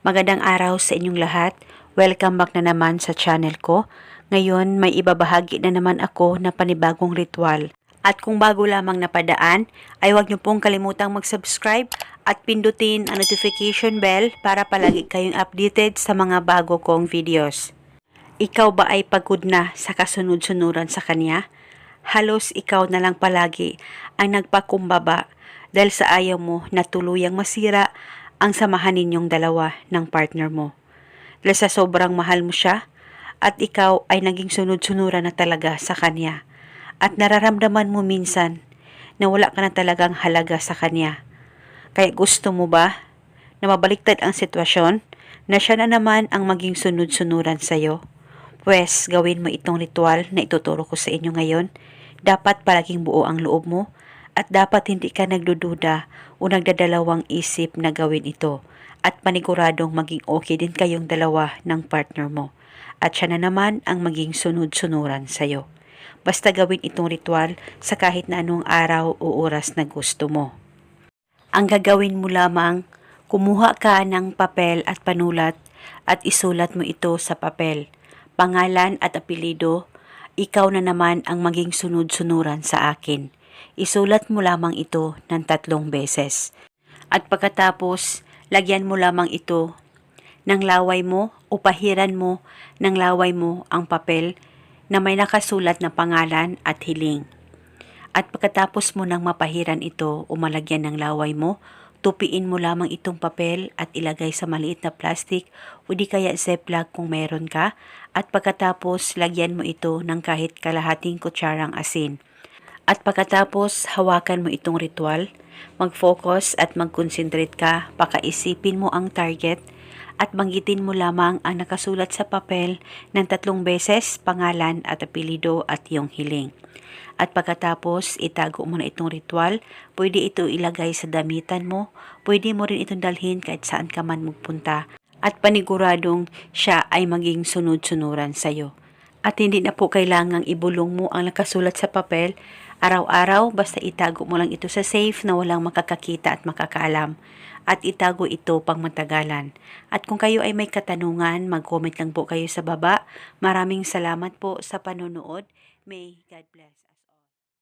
Magandang araw sa inyong lahat. Welcome back na naman sa channel ko. Ngayon, may ibabahagi na naman ako na panibagong ritual. At kung bago lamang napadaan, ay huwag niyo pong kalimutang mag-subscribe at pindutin ang notification bell para palagi kayong updated sa mga bago kong videos. Ikaw ba ay pagod na sa kasunod-sunuran sa kanya? Halos ikaw na lang palagi ang nagpakumbaba dahil sa ayaw mo na tuluyang masira ang samahan ninyong dalawa ng partner mo. Dahil sa sobrang mahal mo siya at ikaw ay naging sunod-sunuran na talaga sa kanya. At nararamdaman mo minsan na wala ka na talagang halaga sa kanya. Kaya gusto mo ba na mabaliktad ang sitwasyon na siya na naman ang maging sunod-sunuran sa'yo? Pwes, gawin mo itong ritual na ituturo ko sa inyo ngayon. Dapat palaging buo ang loob mo at dapat hindi ka nagdududa o nagdadalawang isip na gawin ito at paniguradong maging okay din kayong dalawa ng partner mo. At siya na naman ang maging sunod-sunuran sa'yo. Basta gawin itong ritual sa kahit na anong araw o oras na gusto mo. Ang gagawin mo lamang, kumuha ka ng papel at panulat at isulat mo ito sa papel. Pangalan at apelido, ikaw na naman ang maging sunod-sunuran sa akin. Isulat mo lamang ito ng tatlong beses. At pagkatapos, lagyan mo lamang ito ng laway mo o pahiran mo ng laway mo ang papel na may nakasulat na pangalan at hiling. At pagkatapos mo nang mapahiran ito o malagyan ng laway mo, tupiin mo lamang itong papel at ilagay sa maliit na plastic o di kaya ziplock kung meron ka at pagkatapos lagyan mo ito ng kahit kalahating kutsarang asin. At pagkatapos hawakan mo itong ritual, mag-focus at mag-concentrate ka, pakaisipin mo ang target at banggitin mo lamang ang nakasulat sa papel ng tatlong beses, pangalan at apelido at iyong hiling. At pagkatapos, itago mo na itong ritual, pwede ito ilagay sa damitan mo, pwede mo rin itong dalhin kahit saan ka man magpunta, at paniguradong siya ay maging sunod-sunuran sa'yo. At hindi na po kailangang ibulong mo ang nakasulat sa papel, araw-araw basta itago mo lang ito sa safe na walang makakakita at makakaalam at itago ito pang matagalan. At kung kayo ay may katanungan, mag-comment lang po kayo sa baba. Maraming salamat po sa panonood. May God bless.